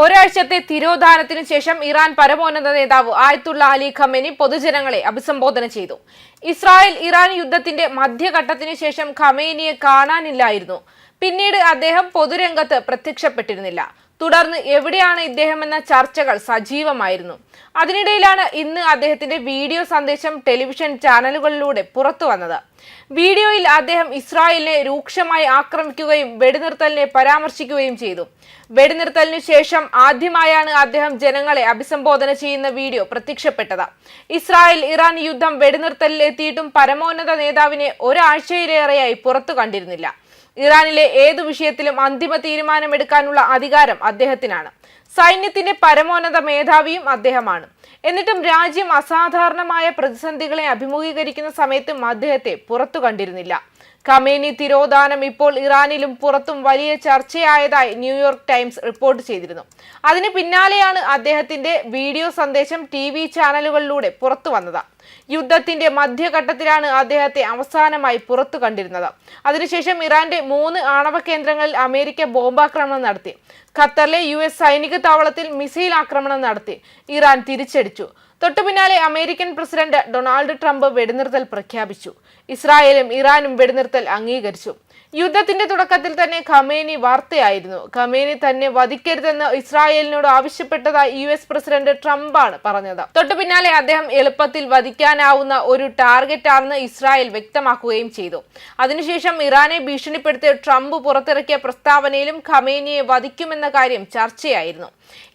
ഒരാഴ്ചത്തെ തിരോധാനത്തിന് ശേഷം ഇറാൻ പരമോന്നത നേതാവ് ആയത്തുള്ള അലി ഖമേനി പൊതുജനങ്ങളെ അഭിസംബോധന ചെയ്തു. ഇസ്രായേൽ ഇറാൻ യുദ്ധത്തിന്റെ മധ്യഘട്ടത്തിന് ശേഷം ഖമേനിയെ കാണാനില്ലായിരുന്നു. പിന്നീട് അദ്ദേഹം പൊതുരംഗത്ത് പ്രത്യക്ഷപ്പെട്ടിരുന്നില്ല. തുടർന്ന് എവിടെയാണ് ഇദ്ദേഹം എന്ന ചർച്ചകൾ സജീവമായിരുന്നു. അതിനിടയിലാണ് ഇന്ന് അദ്ദേഹത്തിന്റെ വീഡിയോ സന്ദേശം ടെലിവിഷൻ ചാനലുകളിലൂടെ പുറത്തു വന്നത്. വീഡിയോയിൽ അദ്ദേഹം ഇസ്രായേലിനെ രൂക്ഷമായി ആക്രമിക്കുകയും വെടിനിർത്തലിനെ പരാമർശിക്കുകയും ചെയ്തു. വെടിനിർത്തലിനു ശേഷം ആദ്യമായാണ് അദ്ദേഹം ജനങ്ങളെ അഭിസംബോധന ചെയ്യുന്ന വീഡിയോ പ്രത്യക്ഷപ്പെട്ടത്. ഇസ്രായേൽ ഇറാൻ യുദ്ധം വെടിനിർത്തലിൽ എത്തിയിട്ടും പരമോന്നത നേതാവിനെ ഒരാഴ്ചയിലേറെയായി പുറത്തു കണ്ടിരുന്നില്ല. ഇറാനിലെ ഏതു വിഷയത്തിലും അന്തിമ തീരുമാനമെടുക്കാനുള്ള അധികാരം അദ്ദേഹത്തിനാണ്. സൈന്യത്തിന്റെ പരമോന്നത മേധാവിയും അദ്ദേഹമാണ്. എന്നിട്ടും രാജ്യം അസാധാരണമായ പ്രതിസന്ധികളെ അഭിമുഖീകരിക്കുന്ന സമയത്തും അദ്ദേഹത്തെ പുറത്തു കണ്ടിരുന്നില്ല. ഖമേനി തിരോധാനം ഇപ്പോൾ ഇറാനിലും പുറത്തും വലിയ ചർച്ചയായതായി ന്യൂയോർക്ക് ടൈംസ് റിപ്പോർട്ട് ചെയ്തിരുന്നു. അതിന് പിന്നാലെയാണ് അദ്ദേഹത്തിന്റെ വീഡിയോ സന്ദേശം ടി ചാനലുകളിലൂടെ പുറത്തു വന്നത്. യുദ്ധത്തിന്റെ മധ്യഘട്ടത്തിലാണ് അദ്ദേഹത്തെ അവസാനമായി പുറത്തു കണ്ടിരുന്നത്. അതിനുശേഷം ഇറാന്റെ മൂന്ന് ആണവ കേന്ദ്രങ്ങളിൽ അമേരിക്ക ബോംബാക്രമണം നടത്തി. ഖത്തറിലെ യു എസ് സൈനിക താവളത്തിൽ മിസൈൽ ആക്രമണം നടത്തി. ഇറാൻ തിരിച്ചടിച്ചു. തൊട്ടു പിന്നാലെ അമേരിക്കൻ പ്രസിഡന്റ് ഡൊണാൾഡ് ട്രംപ് വെടിനിർത്തൽ പ്രഖ്യാപിച്ചു. ഇസ്രായേലും ഇറാനും വെടിനിർത്തൽ അംഗീകരിച്ചു. യുദ്ധത്തിന്റെ തുടക്കത്തിൽ തന്നെ ഖമേനി വാർത്തയായിരുന്നു. ഖമേനി തന്നെ വധിക്കരുതെന്ന് ഇസ്രായേലിനോട് ആവശ്യപ്പെട്ടതായി യു എസ് പ്രസിഡന്റ് ട്രംപാണ് പറഞ്ഞത്. തൊട്ടു പിന്നാലെ അദ്ദേഹം എളുപ്പത്തിൽ വധിക്കാനാവുന്ന ഒരു ടാർഗറ്റ് ആണെന്ന് ഇസ്രായേൽ വ്യക്തമാക്കുകയും ചെയ്തു. അതിനുശേഷം ഇറാനെ ഭീഷണിപ്പെടുത്തിയ ട്രംപ് പുറത്തിറക്കിയ പ്രസ്താവനയിലും ഖമേനിയെ വധിക്കുമെന്ന കാര്യം ചർച്ചയായിരുന്നു.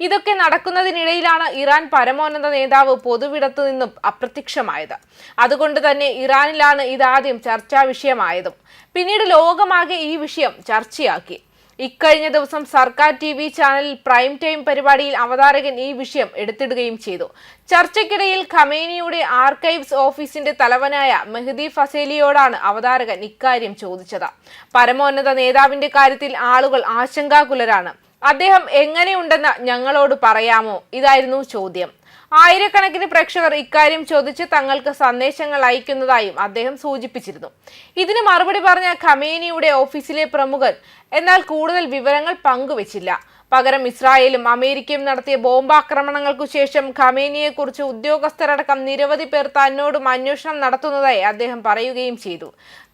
ഇതൊക്കെ നടക്കുന്നതിനിടയിലാണ് ഇറാൻ പരമോന്നത നേതാവ് പൊതുവിടത്തു നിന്നും അപ്രത്യക്ഷമായത്. അതുകൊണ്ട് തന്നെ ഇറാനിലാണ് ഇതാദ്യം ചർച്ചാ വിഷയമായതും. പിന്നീട് ലോകമാകെ ഈ വിഷയം ചർച്ചയാക്കി. ഇക്കഴിഞ്ഞ ദിവസം സർക്കാർ ടി വി ചാനലിൽ പ്രൈം ടൈം പരിപാടിയിൽ അവതാരകൻ ഈ വിഷയം എടുത്തിടുകയും ചെയ്തു. ചർച്ചയ്ക്കിടയിൽ ഖമേനിയുടെ ആർക്കൈവ്സ് ഓഫീസിന്റെ തലവനായ മെഹദി ഫസേലിയോടാണ് അവതാരകൻ ഇക്കാര്യം ചോദിച്ചത്. പരമോന്നത നേതാവിന്റെ കാര്യത്തിൽ ആളുകൾ ആശങ്കാകുലരാണ്. അദ്ദേഹം എങ്ങനെയുണ്ടെന്ന് ഞങ്ങളോട് പറയാമോ? ഇതായിരുന്നു ചോദ്യം. ആയിരക്കണക്കിന് പ്രേക്ഷകർ ഇക്കാര്യം ചോദിച്ച് തങ്ങൾക്ക് സന്ദേശങ്ങൾ അയക്കുന്നതായും അദ്ദേഹം സൂചിപ്പിച്ചിരുന്നു. ഇതിന് മറുപടി പറഞ്ഞ ഖമേനിയുടെ ഓഫീസിലെ പ്രമുഖൻ എന്നാൽ കൂടുതൽ വിവരങ്ങൾ പങ്കുവച്ചില്ല. പകരം ഇസ്രായേലും അമേരിക്കയും നടത്തിയ ബോംബാക്രമണങ്ങൾക്കു ശേഷം ഖമേനിയെക്കുറിച്ച് ഉദ്യോഗസ്ഥരടക്കം നിരവധി പേർ തന്നോടും അന്വേഷണം നടത്തുന്നതായി അദ്ദേഹം പറയുകയും ചെയ്തു.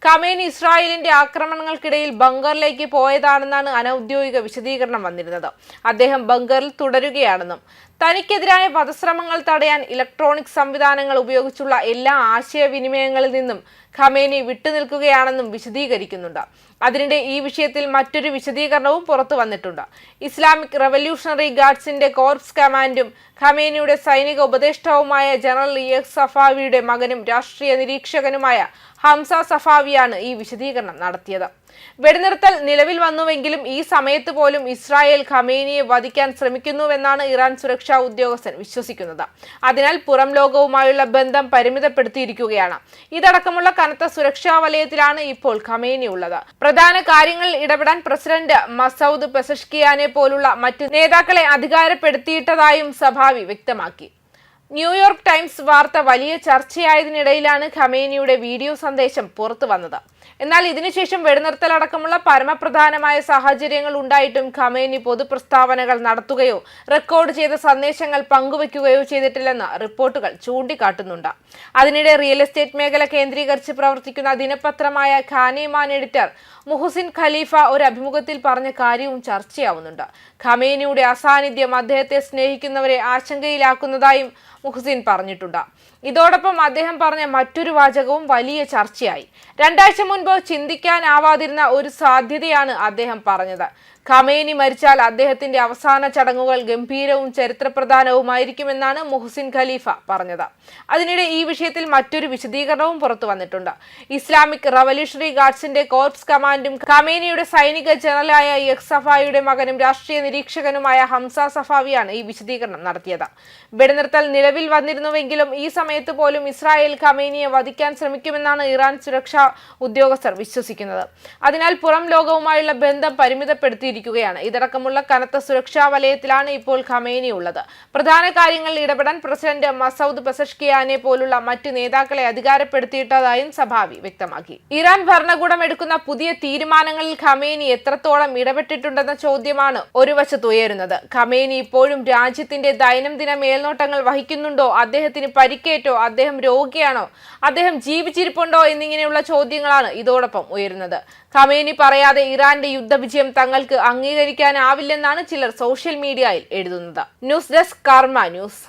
ഖമേനി ഇസ്രായേലിന്റെ ആക്രമണങ്ങൾക്കിടയിൽ ബങ്കറിലേക്ക് പോയതാണെന്നാണ് അനൌദ്യോഗിക വിശദീകരണം വന്നിരുന്നത്. അദ്ദേഹം ബങ്കറിൽ തുടരുകയാണെന്നും തനിക്കെതിരായ വധശ്രമങ്ങൾ തടയാൻ ഇലക്ട്രോണിക് സംവിധാനങ്ങൾ ഉപയോഗിച്ചുള്ള എല്ലാ ആശയവിനിമയങ്ങളിൽ നിന്നും ഖമേനി വിട്ടുനിൽക്കുകയാണെന്നും വിശദീകരിക്കുന്നുണ്ട്. അതിനിടെ ഈ വിഷയത്തിൽ മറ്റൊരു വിശദീകരണവും പുറത്തു വന്നിട്ടുണ്ട്. ഇസ്ലാമിക് റവല്യൂഷണറി ഗാർഡ്സിന്റെ കോർപ്സ് കമാൻഡും ഖമേനിയുടെ സൈനിക ഉപദേഷ്ടാവുമായ ജനറൽ ഇയക് സഫാവിയുടെ മകനും രാഷ്ട്രീയ നിരീക്ഷകനുമായ ഹംസ സഫാവിയാണ് ഈ വിശദീകരണം നടത്തിയത്. വെടിനിർത്തൽ നിലവിൽ വന്നുവെങ്കിലും ഈ സമയത്ത് പോലും ഇസ്രായേൽ ഖമേനിയെ വധിക്കാൻ ശ്രമിക്കുന്നുവെന്നാണ് ഇറാൻ സുരക്ഷാ ഉദ്യോഗസ്ഥൻ വിശ്വസിക്കുന്നത്. അതിനാൽ പുറം ലോകവുമായുള്ള ബന്ധം പരിമിതപ്പെടുത്തിയിരിക്കുകയാണ്. ഇതടക്കമുള്ള കനത്ത സുരക്ഷാ വലയത്തിലാണ് ഇപ്പോൾ ഖമേനി ഉള്ളത്. പ്രധാന കാര്യങ്ങളിൽ ഇടപെടാൻ പ്രസിഡന്റ് മസൌദ് പെസഷ്കിയാനെ പോലുള്ള മറ്റ് നേതാക്കളെ അധികാരപ്പെടുത്തിയിട്ടതായും സഭാവി വ്യക്തമാക്കി. ന്യൂയോർക്ക് ടൈംസ് വാർത്ത വലിയ ചർച്ചയായതിനിടയിലാണ് ഖമേനിയുടെ വീഡിയോ സന്ദേശം പുറത്തു വന്നത്. എന്നാൽ ഇതിനുശേഷം വെടിനിർത്തലടക്കമുള്ള പരമപ്രധാനമായ സാഹചര്യങ്ങൾ ഉണ്ടായിട്ടും ഖമേനി പൊതുപ്രസ്താവനകൾ നടത്തുകയോ റെക്കോർഡ് ചെയ്ത സന്ദേശങ്ങൾ പങ്കുവയ്ക്കുകയോ ചെയ്തിട്ടില്ലെന്ന് റിപ്പോർട്ടുകൾ ചൂണ്ടിക്കാട്ടുന്നുണ്ട്. അതിനിടെ റിയൽ എസ്റ്റേറ്റ് മേഖല കേന്ദ്രീകരിച്ച് പ്രവർത്തിക്കുന്ന ദിനപത്രമായ ഖാനിമാൻ എഡിറ്റർ മുഹസിൻ ഖലീഫ ഒരു അഭിമുഖത്തിൽ പറഞ്ഞ കാര്യവും ചർച്ചയാവുന്നുണ്ട്. ഖമേനിയുടെ അസാന്നിധ്യം അദ്ദേഹത്തെ സ്നേഹിക്കുന്നവരെ ആശങ്കയിലാക്കുന്നതായും മുഹസിൻ പറഞ്ഞിട്ടുണ്ട്. ഇതോടൊപ്പം അദ്ദേഹം പറഞ്ഞ മറ്റൊരു വാചകവും വലിയ ചർച്ചയായി. രണ്ടാഴ്ച മുൻപ് ചിന്തിക്കാനാവാതിരുന്ന ഒരു സാധ്യതയാണ് അദ്ദേഹം പറഞ്ഞത്. ഖമേനി മരിച്ചാൽ അദ്ദേഹത്തിന്റെ അവസാന ചടങ്ങുകൾ ഗംഭീരവും ചരിത്രപ്രധാനവുമായിരിക്കുമെന്നാണ് മുഹസിൻ ഖലീഫ പറഞ്ഞത്. അതിനിടെ ഈ വിഷയത്തിൽ മറ്റൊരു വിശദീകരണവും പുറത്തു വന്നിട്ടുണ്ട്. ഇസ്ലാമിക് റവല്യൂഷണറി ഗാർഡ്സിന്റെ കോർപ്സ് കമാൻഡും ഖമേനിയുടെ സൈനിക ജനറലായ യക് സഫായിയുടെ മകനും രാഷ്ട്രീയ നിരീക്ഷകനുമായ ഹംസ സഫാവിയാണ് ഈ വിശദീകരണം നടത്തിയത്. വെടിനിർത്തൽ നിലവിൽ വന്നിരുന്നുവെങ്കിലും ഈ സമയത്ത് പോലും ഇസ്രായേൽ ഖമേനിയെ വധിക്കാൻ ശ്രമിക്കുമെന്നാണ് ഇറാൻ സുരക്ഷാ ഉദ്യോഗസ്ഥർ വിശ്വസിക്കുന്നത്. അതിനാൽ പുറം ലോകവുമായുള്ള ബന്ധം പരിമിതപ്പെടുത്തി ഒരുക്കിയിരിക്കുകയാണ് ഇതടക്കമുള്ള കനത്ത സുരക്ഷാ വലയത്തിലാണ് ഇപ്പോൾ ഖമേനി ഉള്ളത്. പ്രധാന കാര്യങ്ങളിൽ ഇടപെടാൻ പ്രസിഡന്റ് മസൌദ് പെസഷ്കിയാനെ പോലുള്ള മറ്റ് നേതാക്കളെ അധികാരപ്പെടുത്തിയിട്ടതായും സഭാവി വ്യക്തമാക്കി. ഇറാൻ ഭരണകൂടം എടുക്കുന്ന പുതിയ തീരുമാനങ്ങളിൽ ഖമേനി എത്രത്തോളം ഇടപെട്ടിട്ടുണ്ടെന്ന ചോദ്യമാണ് ഒരു വശത്ത് ഉയരുന്നത്. ഖമേനി ഇപ്പോഴും രാജ്യത്തിന്റെ ദൈനംദിന മേൽനോട്ടങ്ങൾ വഹിക്കുന്നുണ്ടോ? അദ്ദേഹത്തിന് പരിക്കേറ്റോ? അദ്ദേഹം രോഗിയാണോ? അദ്ദേഹം ജീവിച്ചിരിപ്പുണ്ടോ? എന്നിങ്ങനെയുള്ള ചോദ്യങ്ങളാണ് ഇതോടൊപ്പം ഉയരുന്നത്. ഖമേനി പറയാതെ ഇറാന്റെ യുദ്ധവിജയം തങ്ങൾക്ക് അംഗീകരിക്കാനാവില്ലെന്നാണ് ചിലർ സോഷ്യൽ മീഡിയയിൽ എഴുതുന്നത്. News desk Karma news.